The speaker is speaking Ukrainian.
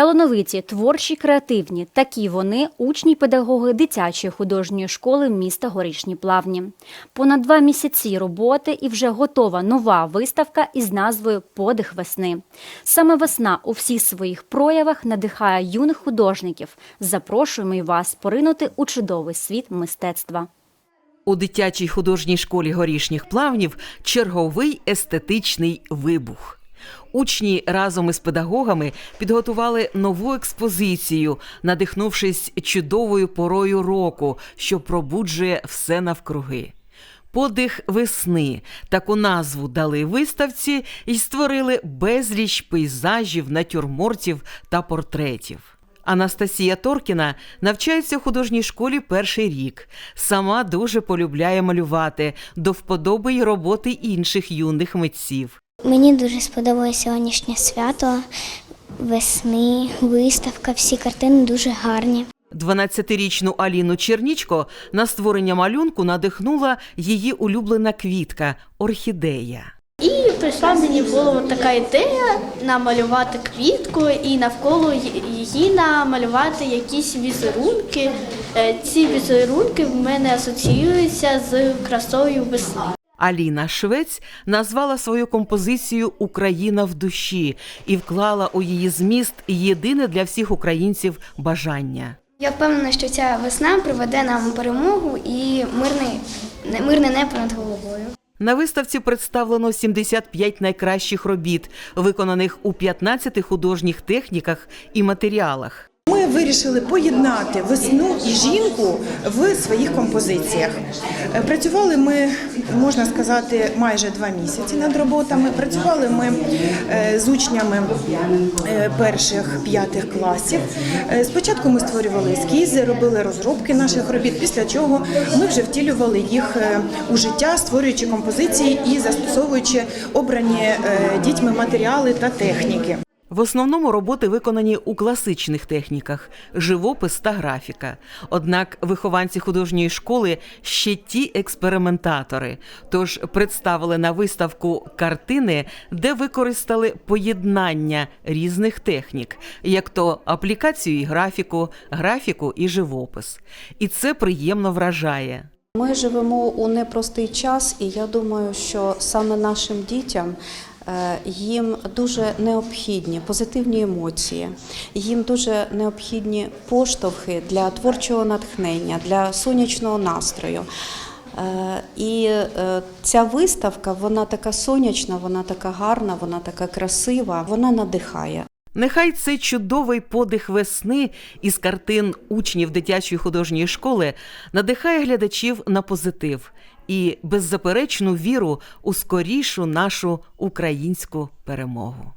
Талановиті, творчі, креативні. Такі вони учні педагоги дитячої художньої школи міста Горішні Плавні. Понад два місяці роботи і вже готова нова виставка із назвою Подих весни. Саме весна у всіх своїх проявах надихає юних художників. Запрошуємо й вас поринути у чудовий світ мистецтва. У дитячій художній школі горішніх плавнів черговий естетичний вибух. Учні разом із педагогами підготували нову експозицію, надихнувшись чудовою порою року, що пробуджує все навкруги. Подих весни таку назву дали виставці і створили безліч пейзажів, натюрмортів та портретів. Анастасія Торкіна навчається в художній школі перший рік. Сама дуже полюбляє малювати до вподоби й роботи інших юних митців. Мені дуже сподобалося сьогоднішнє свято, весни, виставка, всі картини дуже гарні. 12-річну Аліну Чернічко на створення малюнку надихнула її улюблена квітка орхідея. І прийшла мені в голову така ідея намалювати квітку і навколо її намалювати якісь візерунки. Е, Ці візерунки в мене асоціюються з красою весни. Аліна Швець назвала свою композицію Україна в душі і вклала у її зміст єдине для всіх українців бажання. Я впевнена, що ця весна приведе нам перемогу і мирний, не- мирне небо над головою. На виставці представлено 75 найкращих робіт, виконаних у 15 художніх техніках і матеріалах. Вирішили поєднати весну і жінку в своїх композиціях. Е, Працювали ми, можна сказати, майже два місяці над роботами. Працювали ми е, з учнями е, перших п'ятих класів. Спочатку ми створювали ескізи, робили розробки наших робіт, після чого ми вже втілювали їх у життя, створюючи композиції і застосовуючи обрані дітьми матеріали та техніки. В основному роботи виконані у класичних техніках живопис та графіка. Однак вихованці художньої школи ще ті експериментатори, тож представили на виставку картини, де використали поєднання різних технік, як то аплікацію і графіку, графіку і живопис. І це приємно вражає. Ми живемо у непростий час, і я думаю, що саме нашим дітям їм дуже необхідні позитивні емоції, їм дуже необхідні поштовхи для творчого натхнення, для сонячного настрою. Е, І е, ця виставка, вона така сонячна, вона така гарна, вона така красива, вона надихає. Нехай цей чудовий подих весни із картин учнів дитячої художньої школи надихає глядачів на позитив і беззаперечну віру у скорішу нашу українську перемогу.